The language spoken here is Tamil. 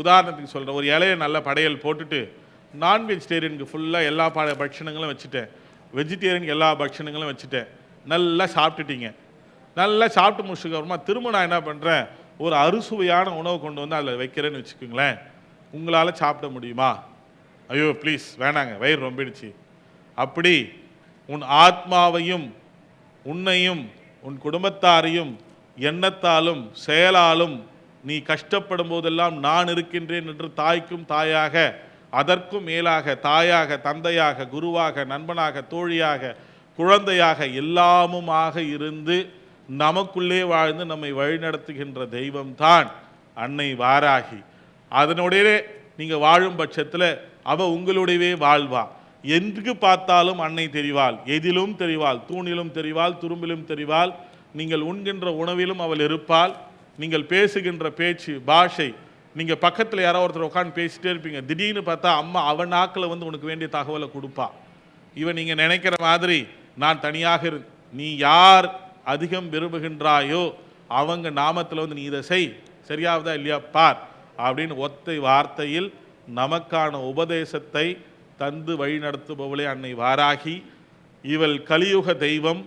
உதாரணத்துக்கு சொல்கிறேன் ஒரு இலையை நல்ல படையல் போட்டுட்டு நான் வெஜிடேரியனுக்கு ஃபுல்லாக எல்லா ப பட்சணங்களும் வச்சுட்டேன். வெஜிடேரியனுக்கு எல்லா பட்சணங்களும் வச்சுட்டேன். நல்லா சாப்பிட்டுட்டீங்க. நல்லா சாப்பிட்டு முடிச்சதுக்கப்புறமா திரும்ப நான் என்ன பண்ணுறேன் ஒரு அறுசுவையான உணவு கொண்டு வந்து அதில் வைக்கிறேன்னு வச்சுக்கோங்களேன். உங்களால் சாப்பிட முடியுமா? ஐயோ ப்ளீஸ் வேணாங்க. வயிறு ரொம்பிடுச்சு. அப்படி உன் ஆத்மாவையும் உன்னையும் உன் குடும்பத்தாரையும் எண்ணத்தாலும் செயலாலும் நீ கஷ்டப்படும் போதெல்லாம் நான் இருக்கின்றேன் என்று தாய்க்கும் தாயாக அதற்கும் மேலாக தாயாக தந்தையாக குருவாக நண்பனாக தோழியாக குழந்தையாக எல்லாமுமாக இருந்து நமக்குள்ளே வாழ்ந்து நம்மை வழிநடத்துகின்ற தெய்வம்தான் அன்னை வாராகி. அதனுடைய நீங்கள் வாழும் பட்சத்தில் அவ உங்களுடையவே வாழ்வா. எங்கு பார்த்தாலும் அன்னை தெரிவாள் எதிலும் தெரிவாள் தூணிலும் தெரிவாள் துரும்பிலும் தெரிவாள். நீங்கள் உண்கின்ற உணவிலும் அவள் இருப்பாள். நீங்கள் பேசுகின்ற பேச்சு பாஷை நீங்கள் பக்கத்தில் யாரோ ஒருத்தர் உட்காந்து பேசிட்டே இருப்பீங்க. திடீர்னு பார்த்தா அம்மா அவன் நாக்கில் வந்து உனக்கு வேண்டிய தகவலை கொடுப்பா. இவன் நீங்கள் நினைக்கிற மாதிரி நான் தனியாக இரு நீ யார் அதிகம் விரும்புகின்றாயோ அவங்க நாமத்தில் வந்து நீ இதை செய். சரியாவதா இல்லையா? பார் அப்படின்னு ஒத்தை வார்த்தையில் நமக்கான உபதேசத்தை தந்து வழிநடத்துபவளே அன்னை வாராகி. இவள் கலியுக தெய்வம்